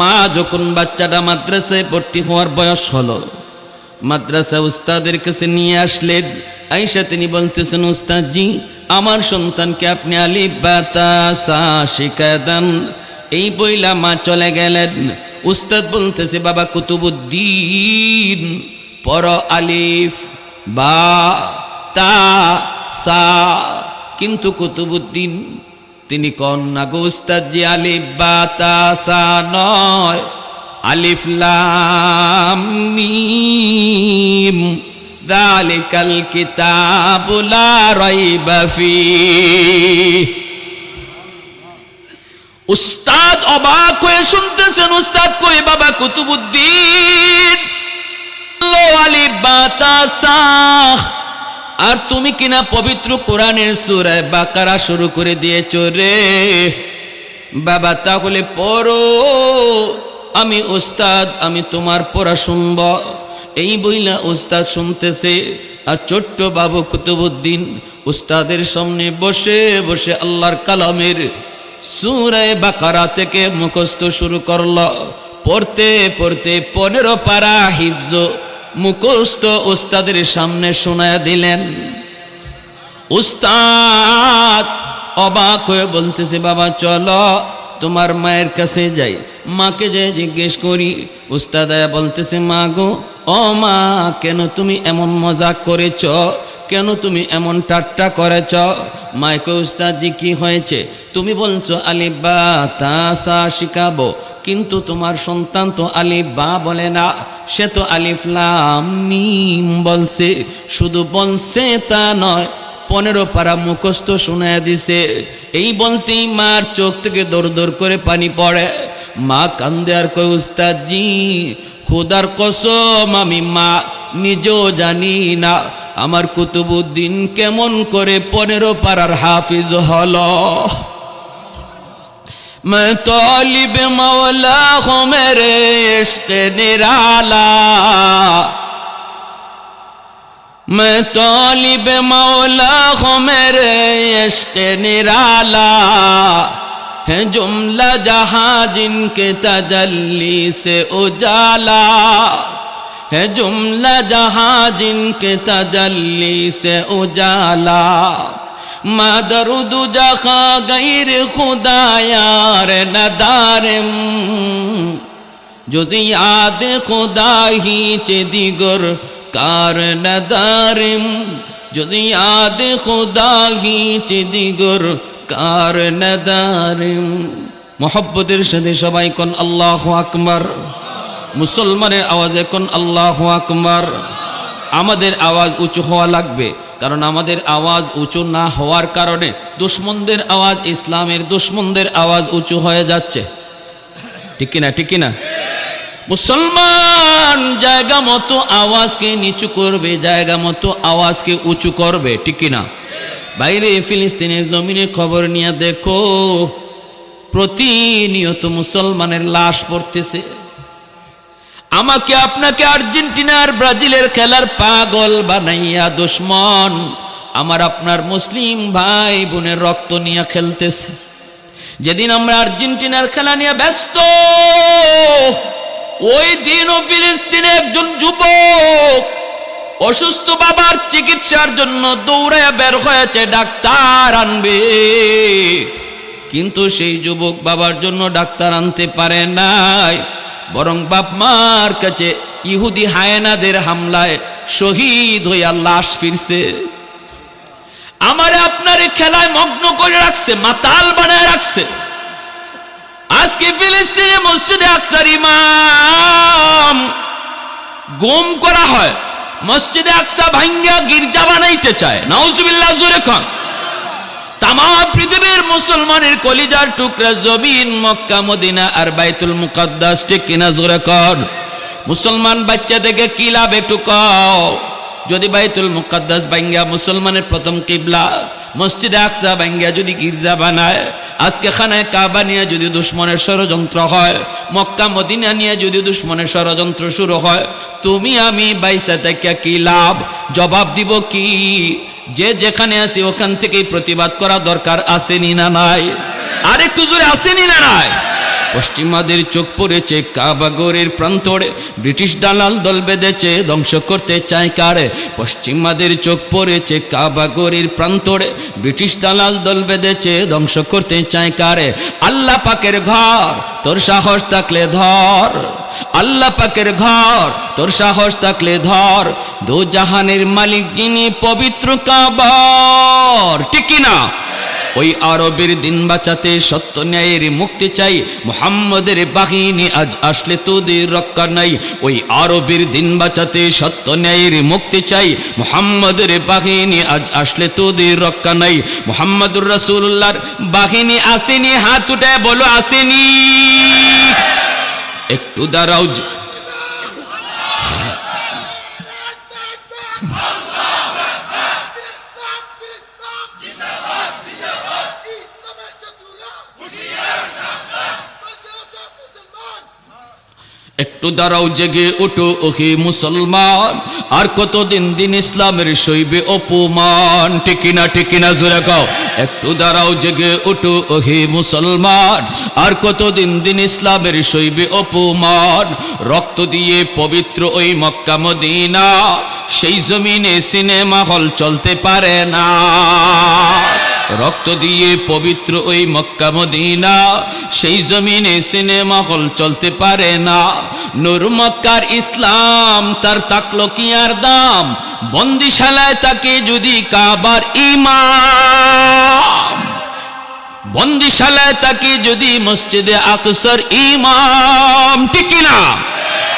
মা যখন বাচ্চাটা মাদ্রাসায় ভর্তি হওয়ার বয়স হলো, মাদ্রাসা উস্তাদের কাছে নিয়ে আসলেন আইসা তিনি বলতেছেন, উস্তাদজি, আমার সন্তানকে আপনি আলিফ বাতা সা শিখায় দেন, এই বইলা মা চলে গেলেন। উস্তাদ বলতেছে, বাবা, কুতুবুদ্দিন পর আলিফ, বা, তা, সা, কিন্তু কুতুবুদ্দিন তিনি কন না গো উস্তাদজি আলিফ বা তা নয়। আলিফ লাম মিম। যালিকাল কিতাবু লা রাইবা ফিহ উস্তাদ অবাক হয়ে শুনতেছেন, উস্তাদ কই, বাবা কুতুবুদ্দিন। লো আলিফ বা তা সা আর তুমি কিনা পবিত্র কোরআনের সূরায় বাকারা শুরু করে দিয়েছ রে। বাবা, তাহলে পড়ো। আমি ওস্তাদ আমি তোমার পড়া শুনব। এই বইলা ওস্তাদ শুনতেছে আর ছোট্ট বাবু কুতুবুদ্দিন উস্তাদের সামনে বসে বসে আল্লাহর কালামের সুরায় বাকারা থেকে মুখস্থ শুরু করল। পড়তে পড়তে পনেরো পারা হিফজ মুখস্থ উস্তাদের সামনে শোনায় দিলেন, উস্তাদ, অবাক হয়ে বলতেছে, বাবা, চলো তোমার মায়ের কাছে যাই। মাকে যে জিজ্ঞেস করি উস্তাদায়া বলতেছে, মা গো, ও মা, কেন তুমি এমন মজা করেছ? কেন তুমি এমন ঠাট্টা করেছ? মাইকে উস্তাদজি, কি হয়েছে? তুমি বলছো আলিবা তা, সা, শিখাবো। কিন্তু তোমার সন্তান তো আলিফ বা বলে না, সে তো আলিফ মিম বলছে। শুধু বলছে তা নয়, পনেরো পারা মুখস্থ শোনায় দিছে। এই বলতেই মার চোখ থেকে দৌড় দৌড় করে পানি পড়ে। মা কান্দে আর কয়, উস্তাদজি, খুদার কসম আমি মা, নিজেও জানি না আমার কুতুবুদ্দিন কেমন করে পনেরো পাড়ার হাফিজ হল। میں طالب مولا ہوں میرے عشق نرالا۔ میں طالب مولا ہوں میرے عشق نرالا۔ ہے جملہ جہاں جن کے تجلی سے اجالا۔ ہے جملہ جہاں جن کے تجلی سے اجالا۔ مدرد جخا غیر خدایار ندارم جزیات خدا ہی چه دیگر کار ندارم جزیات خدا ہی چه دیگر কার নাদারিম মোহব্বতের সাথে সবাই কোন আল্লাহ আকবার মুসলমানের আওয়াজে কোন আল্লাহ আকবার আমাদের আওয়াজ উঁচু হওয়া লাগবে, কারণ আমাদের আওয়াজ উঁচু না হওয়ার কারণে দুশ্মনদের আওয়াজ, ইসলামের দুশ্মনদের আওয়াজ উঁচু হয়ে যাচ্ছে। ঠিক কিনা ঠিক কিনা? মুসলমান জায়গা মতো আওয়াজকে নিচু করবে, জায়গা মতো আওয়াজকে উঁচু করবে, ঠিক কিনা? বাইরে ফিলিস্তিনের জমিনের খবর নিয়ে দেখো, প্রতিনিয়ত মুসলমানের লাশ পড়তেছে। আমাকে আপনাকে আর্জেন্টিনার ব্রাজিলের খেলার পাগল বানাইয়া দুশ্মন। আমার আপনার মুসলিম ভাই বোনের রক্ত নিয়ে খেলতেছে। যেদিন আমরা আর্জেন্টিনার খেলা নিয়ে ব্যস্ত, ওই দিনও ফিলিস্তিনে একজন যুবক অসুস্থ বাবার চিকিৎসার জন্য দৌড়ায় বের হয়েছে, ডাক্তার আনবে। কিন্তু সেই যুবক বাবার জন্য ডাক্তার আনতে পারে নাই। বরং বাপ মার কাছে ইহুদি হায়নাদের হামলায় শহীদ হইয়া লাশ ফিরছে। আমারে আপনার খেলায় মগ্ন করে রাখছে, মাতাল বানায় রাখছে। আজকে ফিলিস্তিনে মসজিদে আকসার ইমাম গুম করা হয়, মসজিদে আকসা ভাঙ্গা গির্জা বানাইতে চায়। নাউজুবিল্লাহ, জোরে খান তাম পৃথিবীর মুসলমানের কলিজার টুকরা জমিন মক্কা, মদিনা আর বাইতুল মুকাদ্দাস, ঠিক কিনা জোরে কর? মুসলমান বাচ্চা থেকে কি লাভ একটু কও? যদি বাইতুল মুকাদ্দাস বাঙ্গা মুসলমানের প্রথম কিবলা, মসজিদে আকসা বাঙ্গা যদি গির্জা বানায়, আজকে খানায় কাবা নিয়ে যদি দুশ্মনের ষড়যন্ত্র হয়, মক্কা, মদিনা নিয়ে যদি দুশ্মনের ষড়যন্ত্র শুরু হয়, তুমি আমি বাইসা থেকে কি লাভ? জবাব দিব কি? যে যেখানে আছি ওখান থেকেই প্রতিবাদ করা দরকার, আসেনি না নাই? আর একটু জোরে, আসেনি না নাই? পশ্চিমাদের চোখ পড়েছে কাবাগরের প্রান্তরে ব্রিটিশ দালাল দল বেঁধেছে, ধ্বংস করতে চায় কারে? পশ্চিমাদের চোখ পড়েছে কাবাগরের প্রান্তরে ব্রিটিশ দালাল দল বেঁধেছে, ধ্বংস করতে চায় কারে? আল্লাহ পাকের ঘর, তোর সাহস থাকলে ধর। আল্লাহ পাকের ঘর, তোর সাহস থাকলে ধর। দু জাহানের মালিক যিনি পবিত্র কাবার, ঠিক না? ওই আরবের দিন বাঁচাতে সত্য ন্যায়ের মুক্তি চাই। মোহাম্মদের বাহিনী আজ আসলে তোদের রক্ষা নাই। ওই আরবের দিন বাঁচাতে সত্য ন্যায়ের মুক্তি চাই। মোহাম্মদের বাহিনী আজ আসলে তোদের রক্ষা নাই। মোহাম্মদুর রসুল্লাহর বাহিনী আসেনি, হাত উঠে বলো, আসেনি। একটু দাঁড়াও একটু দাঁড়াও জেগে ওঠো ওহে মুসলমান। আর কতদিন দিন ইসলামের শৈবে অপমান? টিকিনা টিকিনা জোরে গাও একটু দাঁড়াও, জেগে ওঠো ওহে মুসলমান। আর কতদিন দিন ইসলামের শৈবে অপমান? রক্ত দিয়ে পবিত্র ওই মক্কা মদিনা। সেই জমিনে সিনেমা হল চলতে পারে না। রক্ত দিয়ে পবিত্র ওই মক্কা মদিনা, সেই জমিনে সিনেমা হল চলতে পারে না। নূর মক্কার ইসলাম তার তাকলো কি আর দাম? বন্দিশালায় তাকে যদি কাবার ইমাম, বন্দিশালায় তাকে যদি মসজিদে আকসর ইমাম, ঠিক না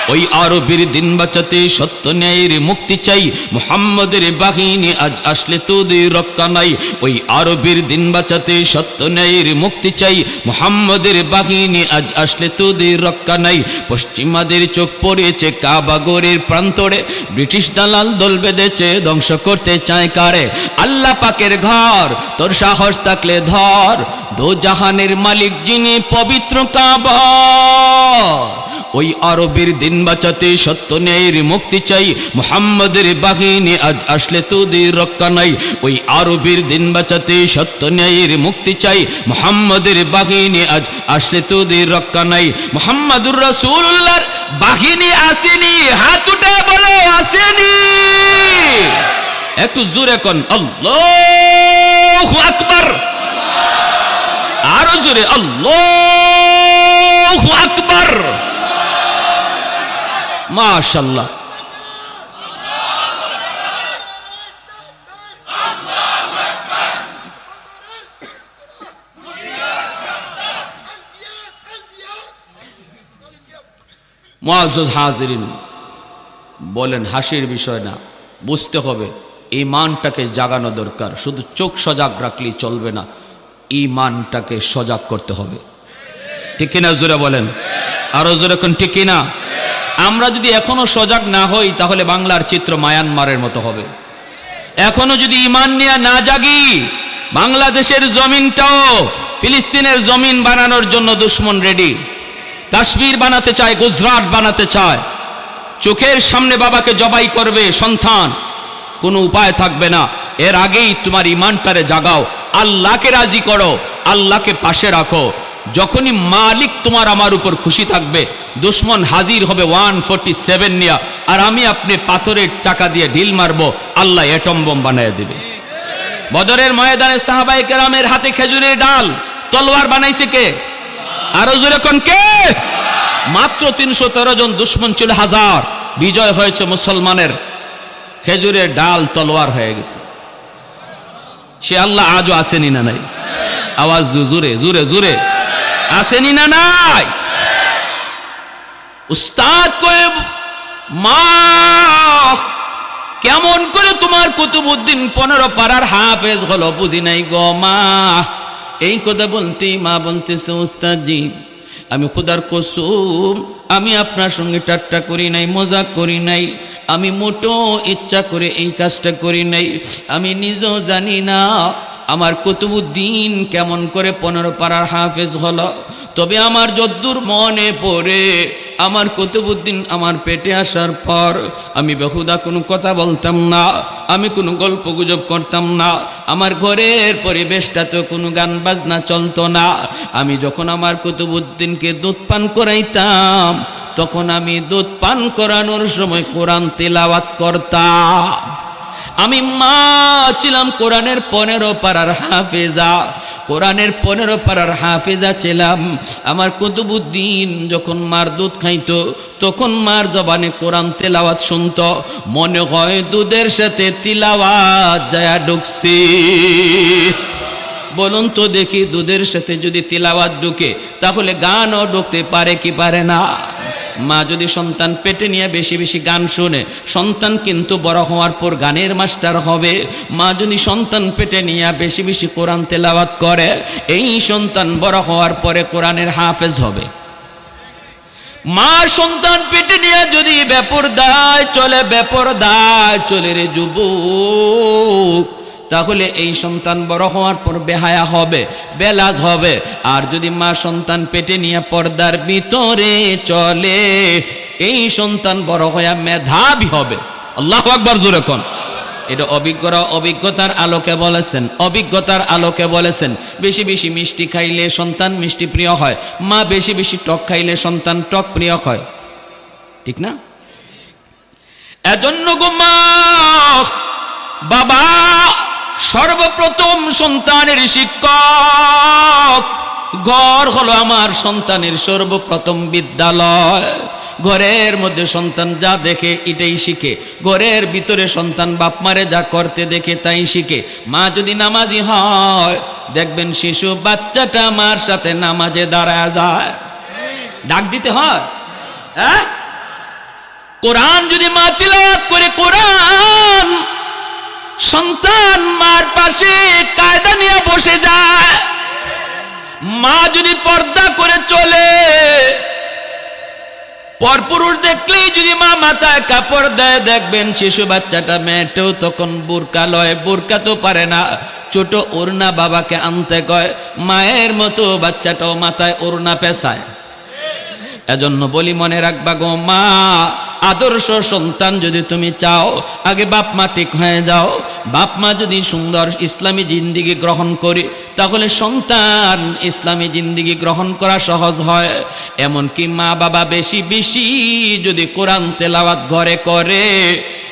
ওই আরবের দিন বাঁচাতে সত্য ন্যায়ের মুক্তি চাই। মোহাম্মদের বাহিনী আজ আসলে তোদের রক্ষা নাই। ওই আরবের দিন বাঁচাতে সত্য ন্যায়ের মুক্তি চাই। মোহাম্মদের বাহিনী আজ আসলে তোদের রক্ষা নাই। পশ্চিমাদের চোখ পড়েছে কাবাগরের প্রান্তরে। ব্রিটিশ দালাল দল বেঁধেছে, ধ্বংস করতে চায় কারে? আল্লাহ পাকের ঘর, তোর সাহস থাকলে ধর। দো জাহানের মালিক যিনি পবিত্র কাবার ওই আরবের দিন বাঁচাতে সত্য ন্যায়ের মুক্তি চাই। মোহাম্মদের বাহিনী আজ আসলে তোদের রক্ষা নাই। ওই আরবের দিন বাঁচাতে সত্য ন্যায়ের মুক্তি চাই। মোহাম্মদের বাহিনী আজ আসলে তোদের রক্ষা নাই। মোহাম্মদুর রসুল্লাহর বাহিনী আসেনি, হাত উঠে বলে আসেনি। একটু জোরে কন, আল্লাহ আকবার। আরও জোরে, আল্লাহ আকবার। মাশাল্লাহ মুআজ্জাজ হাজিরিন, বলেন, হাসির বিষয় না, বুঝতে হবে ইমানটাকে জাগানো দরকার, শুধু চোখ সজাগ রাখলেই চলবে না ইমানটাকে সজাগ করতে হবে। ঠিক কিনা জোরে বলেন? আরও জোরে কোন ঠিক কিনা? আমরা যদি এখনও সজাগ না হই, তাহলে বাংলার চিত্র মায়ানমারের মতো হবে। এখনও যদি ইমান নিয়ে না জাগি, বাংলাদেশের জমিনটাও ফিলিস্তিনের জমিন বানানোর জন্য দুশ্মন রেডি কাশ্মীর বানাতে চায়, গুজরাট বানাতে চায়। চোখের সামনে বাবাকে জবাই করবে, সন্তান। কোনো উপায় থাকবে না। এর আগেই তোমার ইমানটারে জাগাও। আল্লাহকে রাজি করো, আল্লাহকে পাশে রাখো। যখনই মালিক তোমার আমার উপর খুশি থাকবে, দুশ্মন হাজির হবে ওয়ান ফোরটি সেভেন নিয়া, আর আমি আপনি পাথরের টাকা দিয়ে ঢিল মারবো, আল্লাহ এটম বোম বানিয়ে দিবে। বদরের ময়দানে সাহাবাই কেরামের হাতে খেজুরের ডাল, তলোয়ার বানাইছে কে? আরও জোরে কোন কে? মাত্র তিনশো তেরো জন দুশ্মন ছিল, হাজার। বিজয় হয়েছে মুসলমানের। খেজুরের ডাল, তলোয়ার হয়ে গেছে। সে আল্লাহ আজও আসেনি না নাই? আওয়াজ জুরে জুরে জুরে। আসেনি না নাই? উস্তাদ কয়ে, মা, কেমন করে তোমার কুতুবুদ্দিন পনেরো পাড়ার হাফেজ হলো বুঝি নাই গো মা? এই কথা বলতে মা বলতেছে, উস্তাদজি, আমি খুদার কসুম, আমি আপনার সঙ্গে ঠাট্টা করি নাই, মজাক করি নাই, আমি মোটো ইচ্ছা করে এই কাজটা করি নাই, আমি নিজেও জানি না আমার কুতুবুদ্দিন কেমন করে পনেরো পাড়ার হাফেজ হলো? তবে আমার যদ্দূর মনে পড়ে, আমার কুতুবুদ্দিন আমার পেটে আসার পর আমি বেহুদা কোনো কথা বলতাম না, আমি কোনো গল্প গুজব করতাম না, আমার ঘরের পরিবেশটাতেও কোনো গান বাজনা চলতো না। আমি যখন আমার কুতুবুদ্দিনকে দুধ পান করাইতাম, তখন আমি দুধ পান করানোর সময় কোরআন তেলাওয়াত করতাম। আমি মা ছিলাম কোরআনের পনেরো পাড়ার হাফেজা, কোরআনের পনেরো পাড়ার হাফেজা ছিলাম। আমার কুতুবুদ্দিন যখন মার দুধ খাইতো, তখন মার জবানে কোরআন তেলাওয়াত শুনতো। মনে হয় দুধের সাথে তিলাওয়াত যায় ঢুকছি। বলুন তো দেখি দুধের সাথে যদি তিলাওয়াত ঢুকে, তাহলে গানও ঢুকতে পারে কি পারে না? মা যদি সন্তান পেটে নিয়ে বেশি বেশি গান শুনে, সন্তান কিন্তু বড় হওয়ার পর গানের মাস্টার হবে। মা যদি সন্তান পেটে নিয়ে বেশি বেশি কোরআন তেলাওয়াত করে, এই সন্তান বড় হওয়ার পরে কোরআনের হাফেজ হবে। মা সন্তান পেটে নিয়ে যদি ব্যাপর দায় চলে ব্যাপর দায় চলে রে যুবক তাহলে এই সন্তান বড় হওয়ার পর বেহায়া হবে, বেলাজ হবে। আর যদি মা সন্তান পেটে নিয়ে পর্দার ভিতরে চলে, এই সন্তান বড় হইয়া মেধাবী হবে। আল্লাহ আকবর জোরে কোন। এটা অভিজ্ঞরা অভিজ্ঞতার আলোকে বলেছেন, অভিজ্ঞতার আলোকে বলেছেন। বেশি বেশি মিষ্টি খাইলে সন্তান মিষ্টি প্রিয় হয়, মা বেশি বেশি টক খাইলে সন্তান টক প্রিয় হয়। ঠিক না? এজন্য গো মা, বাবা সর্বপ্রথম সন্তানের শিক্ষক। ঘর হলো আমার সন্তানের সর্বপ্রথম বিদ্যালয়। ঘরের মধ্যে সন্তান যা দেখে এটাই শিখে। ঘরের ভিতরে সন্তান বাপ মারে যা করতে দেখে তাই শিখে। মা যদি নামাজি হয়, দেখবেন শিশু বাচ্চাটা মার সাথে নামাজে দাঁড়ায় যায়। ডাক দিতে হয়? হ্যাঁ? কোরআন যদি মা তিলাওয়াত করে, কোরআন সন্তান মার পাশে কায়দা নিয়ে বসে যায়। মা যদি পর্দা করে চলে, পরপুরুষ দেখলেই যদি মা মাথায় কাপড় দেয়, দেখবেন শিশু বাচ্চাটা মেয়েটেও তখন বোরকা লয়, বোরকা তো পারে না। ছোট ওড়না বাবাকে আনতে কয়, মায়ের মতো বাচ্চাটাও মাথায় ওড়না পেশায় এজন্য বলি মনে রাখবা গো মা, আদর্শ সন্তান যদি তুমি চাও, আগে বাপ মা ঠিক হয়ে যাও, বাপ মা যদি সুন্দর ইসলামী জিন্দিগি গ্রহণ করি, তাহলে সন্তান ইসলামী জিন্দিগি গ্রহণ করা সহজ হয়। এমনকি মা বাবা বেশি বেশি যদি কোরআন তেলাওয়াত ঘরে করে,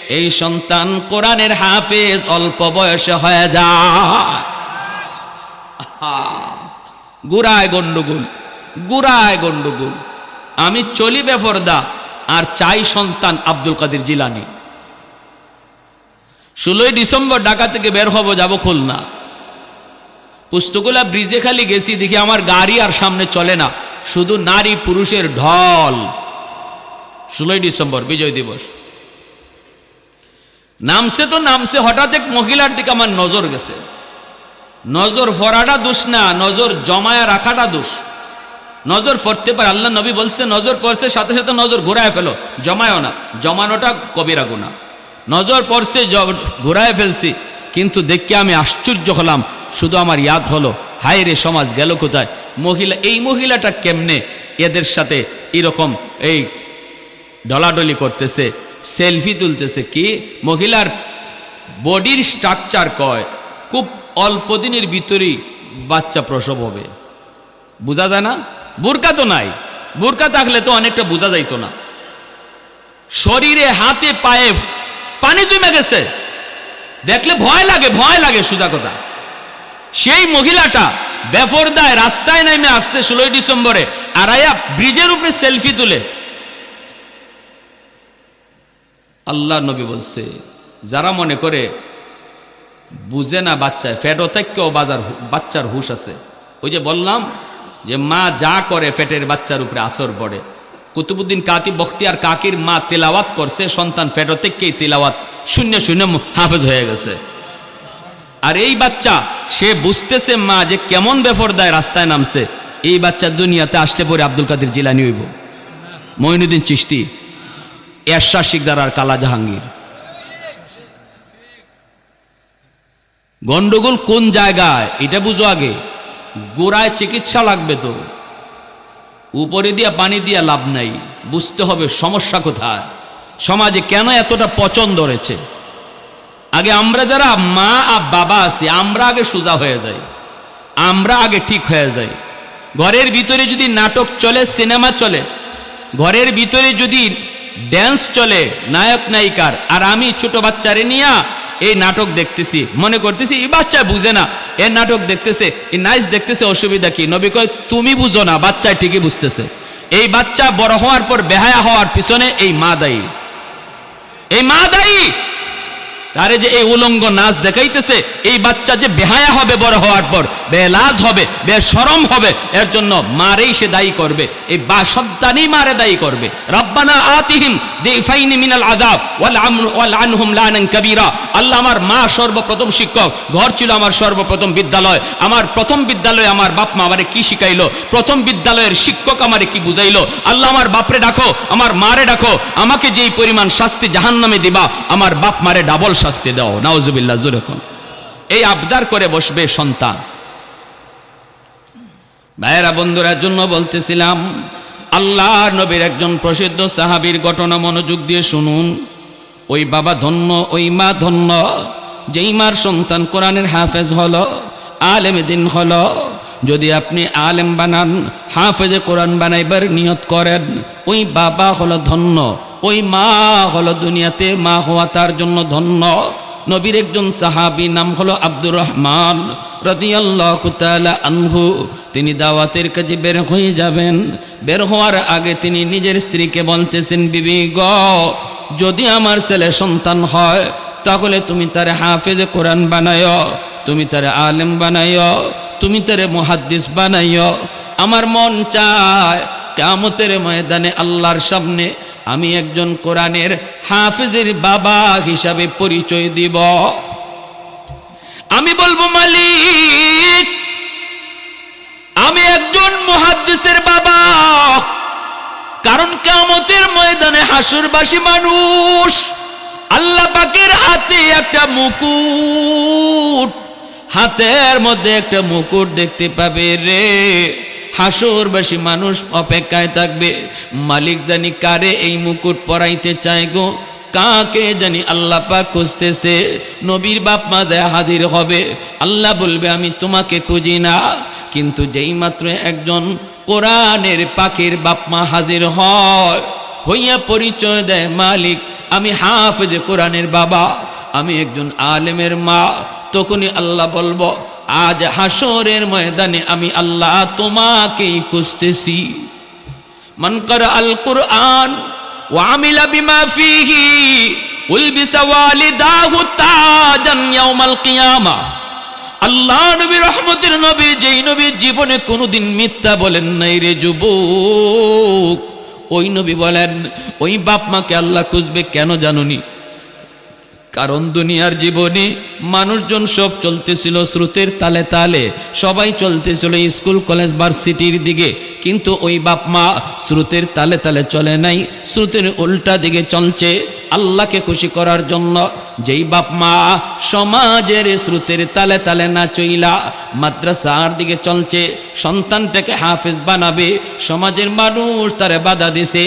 এই সন্তান কোরআনের হাফেজ অল্প বয়সে হয়ে যায়। গুড়ায় গন্ডগোল গুড়ায় গন্ডগোল। আমি চলি বেফরদা, আর চাই সন্তান আব্দুল কাদের জিলানি। ষোলোই ডিসেম্বর ঢাকা থেকে বের হব, যাব খুলনা। পুস্তকলা ব্রিজে খালি গেছি, দেখি আমার গাড়ি আর সামনে চলে না, শুধু নারী পুরুষের ঢল। ষোলোই ডিসেম্বর, বিজয় দিবস। নামছে তো নামছে, হঠাৎ এক মহিলার দিকে আমার নজর গেছে। নজর ফরাটা দোষ না, নজর জমায়া রাখাটা দোষ। নজর পড়তে পারে, আল্লাহ নবী বলছে, নজর পড়ছে, সাথে সাথে নজর ঘুরায় ফেলো। জমায়ও না, জমানোটা কবিরা গুণা নজর পড়ছে ঘুরায় ফেলছি, কিন্তু দেখে আমি আশ্চর্য হলাম, শুধু আমার ইয়াদ হলো, হায় রে, সমাজ গেল কোথায়? মহিলা, এই মহিলাটা কেমনে এদের সাথে এরকম এই ডলাডলি করতেছে, সেলফি তুলতেছে কি? মহিলার বডির স্ট্রাকচার কয়? খুব অল্প দিনের ভিতরেই বাচ্চা প্রসব হবে। বোঝা যায় না? বোরকা তো নাই। বোরকা থাকলে তো অনেকটা বোঝা যাইতো না। শরীরে, হাতে, পায়ে পানি জমে গেছে। দেখলে ভয় লাগে ভয় লাগে, সুজা কথা। সেই মহিলাটা বেফরদায় রাস্তায় নেমে আসছে ষোলোই ডিসেম্বরে, আরাইয়া ব্রিজের উপরে সেলফি তুলে। আল্লাহ নবী বলছে, যারা মনে করে বুঝে না বাচ্চায় ফেটো থেকেও বাজার বাচ্চার হুশ আছে। ওই যে বললাম যে মা যা করে ফেটের বাচ্চার উপরে আসর পড়ে। কুতুবুদ্দিন কাতি বখতিয়ার কাকির মা তেলাওয়াত করছে, সন্তান ফেটো থেকেই তেলাওয়াত শূন্য শূন্য হাফেজ হয়ে গেছে। আর এই বাচ্চা, সে বুঝতেছে মা যে কেমন বেফর দেয় রাস্তায় নামছে, এই বাচ্চা দুনিয়াতে আসলে পরে আব্দুল কাদের জিলানি হইব। মঈনুদ্দিন চিস্তি এরশা শিকদার আর কালা জাহাঙ্গীর। গন্ডগোল কোন জায়গায়? এটা বুঝো আগে। গোড়ায় চিকিৎসা লাগবে তো। উপরে দিয়া পানি দিয়া লাভ নাই। বুঝতে হবে সমস্যা কোথায়। সমাজে কেন এতটা পচন ধরেছে? আগে আমরা যারা মা আর বাবা আছি, আমরা আগে সোজা হয়ে যাই। আমরা আগে ঠিক হয়ে যাই। ঘরের ভিতরে যদি নাটক চলে, সিনেমা চলে, ঘরের ভিতরে যদি ড্যান্স চলে নায়ক নায়িকার আর আমি ছোট বাচ্চারে নিয়া এই নাটক দেখতেছি। মনে করতেছি, এই বাচ্চা বুঝে না। এর নাটক দেখতেছে, এই নাইস দেখতেছে, অসুবিধা কি? নবী কয়, তুমি বুঝো না, বাচ্চা ঠিকই বুঝতেছে। এই বাচ্চা বড় হওয়ার পর, বেহায়া হওয়ার পিছনে এই মা দায়ী। এই মা দায়ী! তারে যে এই উলঙ্গ নাচ দেখাইতেছে, এই বাচ্চা যে বেহায়া হবে, বড় হওয়ার পর, বেলাজ হবে বেসরম হবে, এর জন্য মারেই সে দায়ী করবে। এই বা সন্তানই মারে দায়ী করবে। রব্বানা আতিহিম দিফাইনি মিনাল আযাব, ওয়াল আমর, ওয়াল আনহুম লানান কাবীরা। আল্লাহ আমার মা সর্বপ্রথম শিক্ষক, ঘর ছিল আমার সর্বপ্রথম বিদ্যালয়। আমার প্রথম বিদ্যালয়ে আমার বাপ মা আমারে কি শিখাইলো? প্রথম বিদ্যালয়ের শিক্ষক আমারে কি বুঝাইলো? আল্লাহ আমার বাপরে ডাকো, আমার মারে ডাকো, আমাকে যেই পরিমাণ শাস্তি জাহান্নামে দিবা, আমার বাপ মারে ডাবল শাস্তি দাও, নাউজুবিল্লাহ জুরকম এই আবদার করে বসবে সন্তান। ভাইয়েরা বন্ধুরার জন্য বলতেছিলাম, আল্লাহ নবীর একজন প্রসিদ্ধ সাহাবীর ঘটনা মনোযোগ দিয়ে শুনুন। ওই বাবা ধন্য, ওই মা ধন্য, যেই মার সন্তান কোরআনের হাফেজ হলো, আলেম দিন হলো, যদি আপনি আলেম বানান, হাফেজে কোরআন বানাইবার নিয়ত করেন, ওই বাবা হলো ধন্য। ওই মা হলো দুনিয়াতে মা হওয়া তার জন্য ধন্য। নবীর একজন সাহাবী নাম হলো আব্দুর রহমান রাদিয়াল্লাহু আনহু। তিনি দাওয়াতের কাজে বের হয়ে যাবেন। বের হওয়ার আগে তিনি নিজের স্ত্রীকে বলতেছেন, বিবি গ, যদি আমার ছেলে সন্তান হয়, তাহলে তুমি তারে হাফেজে কোরআন বানায়, তুমি তারে আলেম বানায়, তুমি তারে মুহাদ্দিস বানাইয় আমার মন চায় কামতের ময়দানে আল্লাহর সামনে আমি একজন কোরআনের হাফিজের বাবা হিসাবে পরিচয় দিব। আমি বলব, মালিক, আমি একজন মুহাদ্দিসের বাবা। কারণ কামতের ময়দানে হাসুরবাসী মানুষ, আল্লাহ পাকের হাতে একটা মুকুট, হাতের মধ্যে একটা মুকুট দেখতে পাবে রে। হাসুরবাসী মানুষ অপেক্ষায় থাকবে। মালিক জানি কারে এই মুকুট পরাইতে চায় গো? কাকে জানি আল্লাহ পাক খুঁজতেছে? নবীর বাপ মা দেয় হাজির হবে। আল্লাহ বলবে, আমি তোমাকে খুঁজি না। কিন্তু যেই মাত্র একজন কোরআনের পাখির বাপ মা হাজির হয়, হইয়া পরিচয় দেয়, মালিক, আমি হাফেজ কোরআনের বাবা, আমি একজন আলেমের মা। তখনই আল্লাহ বলব আজ হাসরের ময়দানে আমি আল্লাহ তোমাকেই খুঁজতেছি من قرأ القرآن وعمل بما فيه উলবিস ওয়ালিদাহু তাজান ইয়াউমাল কিয়ামা আল্লাহ নবী রহমতের নবী যেই নবী জীবনে কোনোদিন মিথ্যা বলেন নাই রে যুবক ওই নবী বলেন ওই বাপ মাকে আল্লাহ খুঁজবে কেন জানুনি কারণ দুনিয়ার জীবনে মানুষজন সব চলতেছিল স্রোতের তালে তালে। সবাই চলতেছিল স্কুল, কলেজ, ভার্সিটির দিকে। কিন্তু ওই বাপ মা স্রোতের তালে তালে চলে নাই, স্রোতের উল্টা দিকে চলছে। আল্লাহকে খুশি করার জন্য যেই বাপ মা সমাজের স্রোতের তালে তালে না চইলা মাদ্রাসার দিকে চলছে, সন্তানটাকে হাফেজ বানাবে, সমাজের মানুষ তারে বাধা দিছে,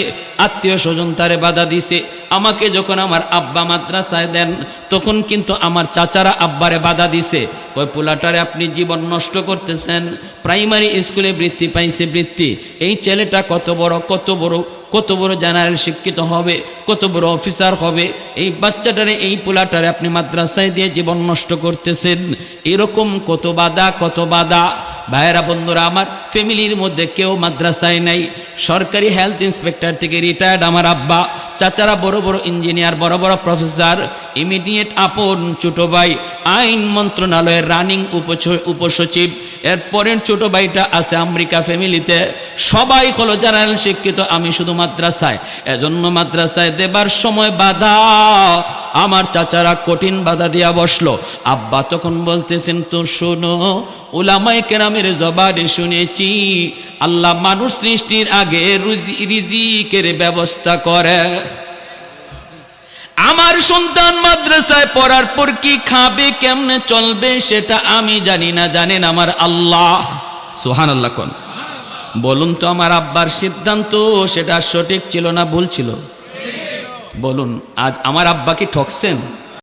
আত্মীয় স্বজন তারে বাধা দিছে, আমাকে যখন আমার আব্বা মাদ্রাসায় দেন, তখন কিন্তু আমার চাচারা আব্বারে বাধা দিছে। কই পোলাটারে আপনি জীবন নষ্ট করতেছেন, প্রাইমারি স্কুলে বৃত্তি পাইছে বৃত্তি, এই ছেলেটা কত বড় কত বড় কত বড় জেনারেল শিক্ষিত হবে, কত বড় অফিসার হবে, এই বাচ্চাটারে, এই পোলাটারে আপনি মাদ্রাসায় দিয়ে জীবন নষ্ট করতেছেন। এরকম কত বাধা কত বাধা। ভাইয়েরা, বন্ধুরা, আমার ফ্যামিলির মধ্যে কেউ মাদ্রাসায় নাই। সরকারি হেলথ ইন্সপেক্টর থেকে রিটায়ার্ড আমার আব্বা, চাচারা বড় বড় ইঞ্জিনিয়ার বড় বড় প্রফেসর ইমিডিয়েট আপন ছোট ভাই, আইন মন্ত্রণালয়ের রানিং উপসচিব। এর পরের ছোট ভাইটা আছে আমেরিকা ফ্যামিলিতে সবাই হলো জেনারেল শিক্ষিত, আমি শুধু মাদ্রাসায়। এজন্য মাদ্রাসায় দেবার সময় বাধা। আমার চাচারা কঠিন বাধা দিয়া বসল। আব্বা তখন বলতেছেন, তো শোনো ওলামাই কেরামের জবানে শুনেছি, আল্লাহ মানুষ সৃষ্টির আগে রুজি, রিজিকের ব্যবস্থা করে। আমার সন্তান মাদ্রাসায় পড়ার পর কি খাবে, কেমনে চলবে, সেটা আমি জানি না, জানেন আমার আল্লাহ। সোহান আল্লাহ কোন। বলুন তো আমার আব্বার সিদ্ধান্ত, সেটা সঠিক ছিল না ভুল ছিল? বলুন আজ আমার আব্বা কি ঠকছেন?